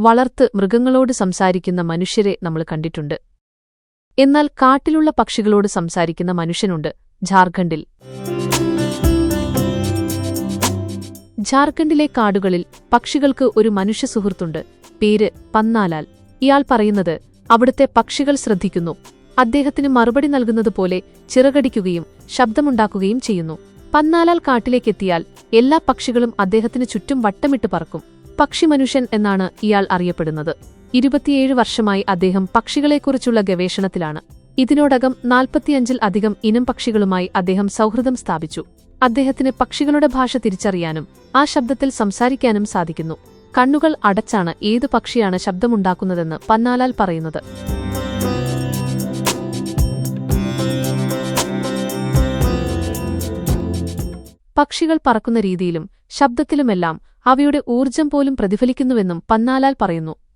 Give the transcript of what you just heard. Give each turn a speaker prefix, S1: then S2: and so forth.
S1: വളർത്ത് മൃഗങ്ങളോട് സംസാരിക്കുന്ന മനുഷ്യരെ നമ്മൾ കണ്ടിട്ടുണ്ട്. എന്നാൽ കാട്ടിലുള്ള പക്ഷികളോട് സംസാരിക്കുന്ന മനുഷ്യനുണ്ട് ഝാർഖണ്ഡിൽ ഝാർഖണ്ഡിലെ കാടുകളിൽ പക്ഷികൾക്ക് ഒരു മനുഷ്യ സുഹൃത്തുണ്ട് പേര് പന്നാലാൽ. ഇയാൾ പറയുന്നത് അവിടുത്തെ പക്ഷികൾ ശ്രദ്ധിക്കുന്നു. അദ്ദേഹത്തിന് മറുപടി നൽകുന്നതുപോലെ ചിറകടിക്കുകയും ശബ്ദമുണ്ടാക്കുകയും ചെയ്യുന്നു. പന്നാലാൽ കാട്ടിലേക്കെത്തിയാൽ എല്ലാ പക്ഷികളും അദ്ദേഹത്തിന് ചുറ്റും വട്ടമിട്ട് പറക്കും. പക്ഷിമനുഷ്യൻ എന്നാണ് ഇയാൾ അറിയപ്പെടുന്നത്. ഇരുപത്തിയേഴ് വർഷമായി അദ്ദേഹം പക്ഷികളെക്കുറിച്ചുള്ള ഗവേഷണത്തിലാണ്. ഇതിനോടകം നാൽപ്പത്തിയഞ്ചിൽ അധികം ഇനം പക്ഷികളുമായി അദ്ദേഹം സൗഹൃദം സ്ഥാപിച്ചു. അദ്ദേഹത്തിന് പക്ഷികളുടെ ഭാഷ തിരിച്ചറിയാനും ആ ശബ്ദത്തിൽ സംസാരിക്കാനും സാധിക്കുന്നു. കണ്ണുകൾ അടച്ചാണ് ഏതു പക്ഷിയാണ് ശബ്ദമുണ്ടാക്കുന്നതെന്ന് പന്നാലാൽ പറയുന്നത്. പക്ഷികൾ പറക്കുന്ന രീതിയിലും ശബ്ദത്തിലുമെല്ലാം അവയുടെ ഊർജം പോലും പ്രതിഫലിക്കുന്നുവെന്നും പന്നാലാൽ പറയുന്നു.